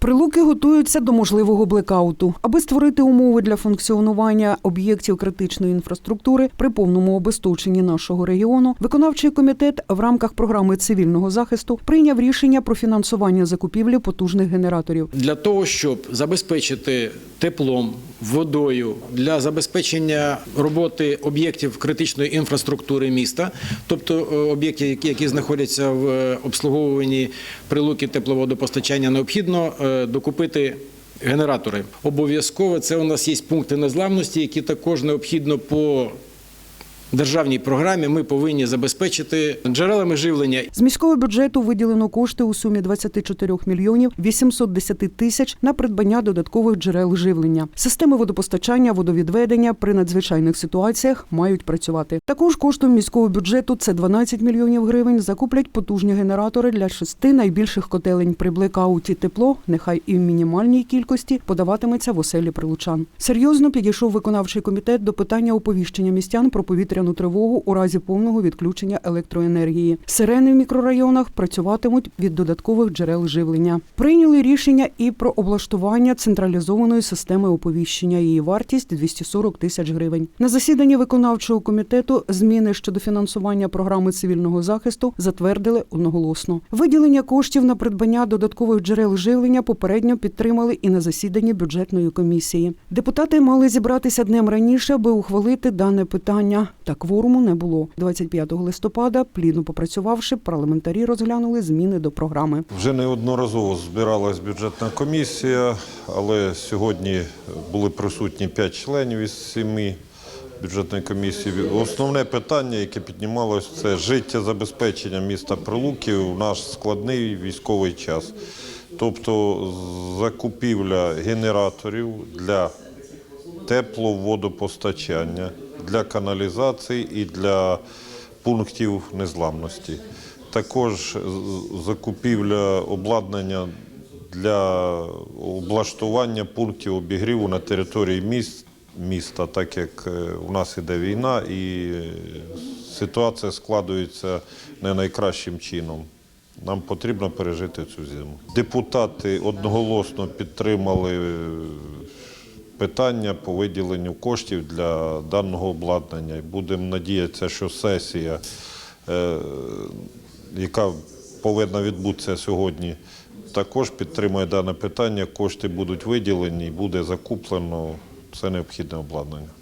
Прилуки готуються до можливого блекауту. Аби створити умови для функціонування об'єктів критичної інфраструктури при повному обесточенні нашого регіону, виконавчий комітет в рамках програми цивільного захисту прийняв рішення про фінансування закупівлі потужних генераторів. для того, щоб забезпечити теплом, водою для забезпечення роботи об'єктів критичної інфраструктури міста, тобто е, об'єктів, які, знаходяться в е, обслуговуванні прилуки тепловодопостачання, необхідно е, докупити. Генератори обов'язково це у нас є пункти незламності, які також необхідно по державній програмі. Ми повинні забезпечити джерелами живлення З міського бюджету виділено кошти у сумі 24 мільйонів 810 тисяч на придбання додаткових джерел живлення. Системи водопостачання, водовідведення при надзвичайних ситуаціях мають працювати. Також коштом міського бюджету це 12 мільйонів гривень. Закуплять потужні генератори для шести найбільших котелень. При блекауті тепло, нехай і в мінімальній кількості, подаватиметься в оселі прилучан. Серйозно підійшов виконавчий комітет до питання оповіщення містян про повітряну тривогу у разі повного відключення електроенергії. Сирени в мікрорайонах працюватимуть від додаткових джерел живлення. Прийняли рішення і про облаштування централізованої системи оповіщення. Її вартість 240 тисяч гривень. На засіданні виконавчого комітету зміни щодо фінансування програми цивільного захисту затвердили одноголосно. Виділення коштів на придбання додаткових джерел живлення попередньо підтримали і на засіданні бюджетної комісії. Депутати мали зібратися днем раніше, аби ухвалити дане питання. Та кворуму не було. 25 листопада, плідно попрацювавши, парламентарі розглянули зміни до програми. Вже неодноразово збиралась бюджетна комісія, але сьогодні були присутні 5 членів із 7 бюджетної комісії. Основне питання, яке піднімалось, це життєзабезпечення міста Прилуки в наш складний військовий час. Тобто закупівля генераторів для тепловодопостачання, для каналізації і для пунктів незламності. Також закупівля обладнання для облаштування пунктів обігріву на території міст, міста, так як е, у нас іде війна і е, ситуація складується не найкращим чином. Нам потрібно пережити цю зиму. Депутати одноголосно підтримали е, питання по виділенню коштів для даного обладнання. Будемо надіятися, що сесія, е, яка повинна відбутися сьогодні, також підтримує дане питання. Кошти будуть виділені буде закуплено це необхідне обладнання.